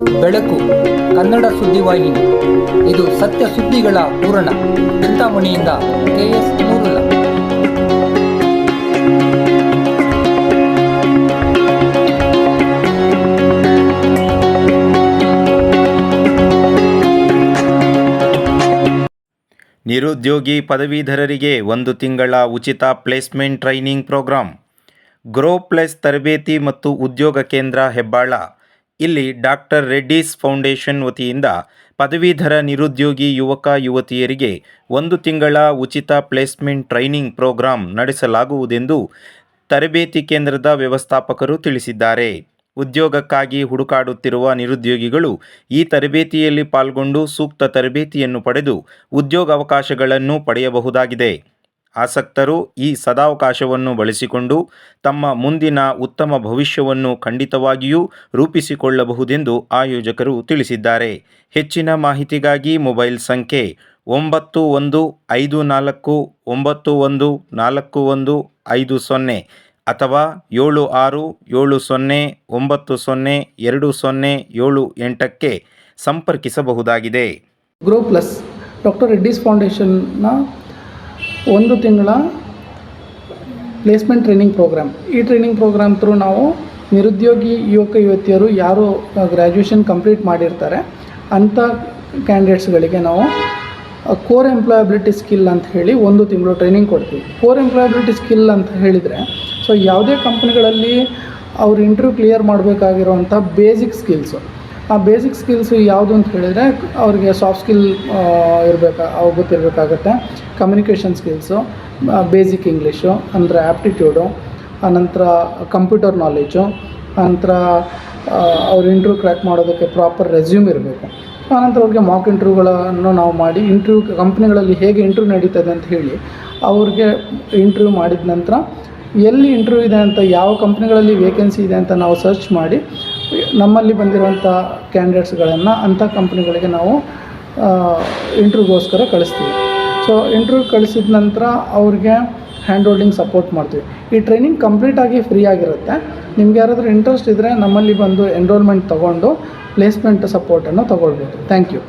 ಬೆಳಕು, ಕನ್ನಡ ಸುದ್ದಿವಾಹಿನಿ ಇದು ಸತ್ಯ ಸುದ್ದಿಗಳ ಪೂರಣ ಚಿಂತಾಮಣಿಯಿಂದ ಕೆಎಸ್ ನೂರುಲ್ಲ ನಿರುದ್ಯೋಗಿ ಪದವೀಧರರಿಗೆ ಒಂದು ತಿಂಗಳ ಉಚಿತ placement training program. Grow plus ತರಬೇತಿ ಮತ್ತು ಉದ್ಯೋಗ ಕೇಂದ್ರ ಹೆಬ್ಬಾಳ. ಇಲ್ಲಿ ಡಾಕ್ಟರ್ ರೆಡ್ಡೀಸ್ ಫೌಂಡೇಶನ್ ವತಿಯಿಂದ ಪದವೀಧರ ನಿರುದ್ಯೋಗಿ ಯುವಕ ಯುವತಿಯರಿಗೆ ಒಂದು ತಿಂಗಳ ಉಚಿತ ಪ್ಲೇಸ್ಮೆಂಟ್ ಟ್ರೈನಿಂಗ್ ಪ್ರೋಗ್ರಾಂ ನಡೆಸಲಾಗುವುದೆಂದು ತರಬೇತಿ ಕೇಂದ್ರದ ವ್ಯವಸ್ಥಾಪಕರು ತಿಳಿಸಿದ್ದಾರೆ. ಉದ್ಯೋಗಕ್ಕಾಗಿ ಹುಡುಕಾಡುತ್ತಿರುವ ನಿರುದ್ಯೋಗಿಗಳು ಈ ತರಬೇತಿಯಲ್ಲಿ ಪಾಲ್ಗೊಂಡು ಸೂಕ್ತ ತರಬೇತಿಯನ್ನು ಪಡೆದು ಉದ್ಯೋಗಾವಕಾಶಗಳನ್ನು ಪಡೆಯಬಹುದಾಗಿದೆ. ಆಸಕ್ತರು ಈ ಸದಾವಕಾಶವನ್ನು ಬಳಸಿಕೊಂಡು ತಮ್ಮ ಮುಂದಿನ ಉತ್ತಮ ಭವಿಷ್ಯವನ್ನು ಖಂಡಿತವಾಗಿಯೂ ರೂಪಿಸಿಕೊಳ್ಳಬಹುದೆಂದು ಆಯೋಜಕರು ತಿಳಿಸಿದ್ದಾರೆ. ಹೆಚ್ಚಿನ ಮಾಹಿತಿಗಾಗಿ ಮೊಬೈಲ್ ಸಂಖ್ಯೆ ಒಂಬತ್ತು ಒಂದು ಐದು ನಾಲ್ಕು, ಒಂಬತ್ತು ಒಂದು ನಾಲ್ಕು ಒಂದು ಐದು ಸೊನ್ನೆ ಅಥವಾ ಏಳು ಆರು, ಏಳು ಸೊನ್ನೆ, ಒಂಬತ್ತು ಸೊನ್ನೆ, ಎರಡು ಸೊನ್ನೆ, ಏಳು ಎಂಟಕ್ಕೆ ಸಂಪರ್ಕಿಸಬಹುದಾಗಿದೆ. ಗ್ರೋ ಪ್ಲಸ್ ಡಾಕ್ಟರ್ ರೆಡ್ಡಿಸ್ ಫೌಂಡೇಶನ್ನ ಒಂದು ತಿಂಗಳ ಪ್ಲೇಸ್ಮೆಂಟ್ ಟ್ರೈನಿಂಗ್ ಪ್ರೋಗ್ರಾಮ್ ಈ ಟ್ರೈನಿಂಗ್ ಪ್ರೋಗ್ರಾಮ್ ಥ್ರೂ ನಾವು ನಿರುದ್ಯೋಗಿ ಯುವಕ ಯುವತಿಯರು ಯಾರು ಗ್ರ್ಯಾಜುಯೇಷನ್ ಕಂಪ್ಲೀಟ್ ಮಾಡಿರ್ತಾರೆ ಅಂಥ ಕ್ಯಾಂಡಿಡೇಟ್ಸ್ಗಳಿಗೆ ನಾವು ಕೋರ್ ಎಂಪ್ಲಾಯಬಿಲಿಟಿ ಸ್ಕಿಲ್ ಅಂತ ಹೇಳಿ ಒಂದು ತಿಂಗಳು ಟ್ರೈನಿಂಗ್ ಕೊಡ್ತೀವಿ. ಕೋರ್ ಎಂಪ್ಲಾಯಬಿಲಿಟಿ ಸ್ಕಿಲ್ ಅಂತ ಹೇಳಿದರೆ ಸೊ ಯಾವುದೇ ಕಂಪ್ನಿಗಳಲ್ಲಿ ಅವ್ರು ಇಂಟರ್ವ್ಯೂ ಕ್ಲಿಯರ್ ಮಾಡಬೇಕಾಗಿರೋವಂಥ ಬೇಸಿಕ್ ಸ್ಕಿಲ್ಸು ಆ ಬೇಸಿಕ್ ಸ್ಕಿಲ್ಸ್ ಯಾವುದು ಅಂತ ಹೇಳಿದರೆ, ಅವ್ರಿಗೆ ಸಾಫ್ಟ್ ಸ್ಕಿಲ್ ಇರಬೇಕಾ, ಅವು ಗೊತ್ತಿರಬೇಕಾಗತ್ತೆ. ಕಮ್ಯುನಿಕೇಷನ್ ಸ್ಕಿಲ್ಸು ಬೇಸಿಕ್ ಇಂಗ್ಲೀಷು ಅಂದರೆ ಆ್ಯಪ್ಟಿಟ್ಯೂಡು ಆನಂತರ ಕಂಪ್ಯೂಟರ್ ನಾಲೆಜು ಆನಂತರ ಅವ್ರ ಇಂಟ್ರ್ಯೂ ಕ್ರ್ಯಾಕ್ ಮಾಡೋದಕ್ಕೆ ಪ್ರಾಪರ್ ರೆಸ್ಯೂಮ್ ಇರಬೇಕು. ಆನಂತರ ಅವ್ರಿಗೆ ಮಾಕ್ ಇಂಟ್ರ್ಯೂಗಳನ್ನು ನಾವು ಮಾಡಿ ಇಂಟ್ರ್ಯೂ ಕಂಪ್ನಿಗಳಲ್ಲಿ ಹೇಗೆ ಇಂಟ್ರ್ಯೂ ನಡೀತದೆ ಅಂತ ಹೇಳಿ, ಅವ್ರಿಗೆ ಇಂಟ್ರ್ಯೂ ಮಾಡಿದ ನಂತರ ಎಲ್ಲಿ ಇಂಟರ್ವ್ಯೂ ಇದೆ ಅಂತ, ಯಾವ ಕಂಪ್ನಿಗಳಲ್ಲಿ ವೇಕೆನ್ಸಿ ಇದೆ ಅಂತ ನಾವು ಸರ್ಚ್ ಮಾಡಿ, ನಮ್ಮಲ್ಲಿ ಬಂದಿರುವಂಥ ಕ್ಯಾಂಡಿಡೇಟ್ಸ್ಗಳನ್ನು ಅಂಥ ಕಂಪ್ನಿಗಳಿಗೆ ನಾವು ಇಂಟ್ರ್ಯೂಗೋಸ್ಕರ ಕಳಿಸ್ತೀವಿ. ಸೊ ಇಂಟ್ರ್ಯೂ ಕಳಿಸಿದ ನಂತರ ಅವ್ರಿಗೆ ಹ್ಯಾಂಡ್ ಹೋಲ್ಡಿಂಗ್ ಸಪೋರ್ಟ್ ಮಾಡ್ತೀವಿ. ಈ ಟ್ರೈನಿಂಗ್ ಕಂಪ್ಲೀಟಾಗಿ ಫ್ರೀ ಆಗಿರುತ್ತೆ. ನಿಮ್ಗೆ ಯಾರಾದರೂ ಇಂಟ್ರೆಸ್ಟ್ ಇದ್ದರೆ ನಮ್ಮಲ್ಲಿ ಬಂದು ಎನ್ರೋಲ್ಮೆಂಟ್ ತೊಗೊಂಡು ಪ್ಲೇಸ್ಮೆಂಟ್ ಸಪೋರ್ಟನ್ನು ತೊಗೊಳ್ಬೋದು. Thank you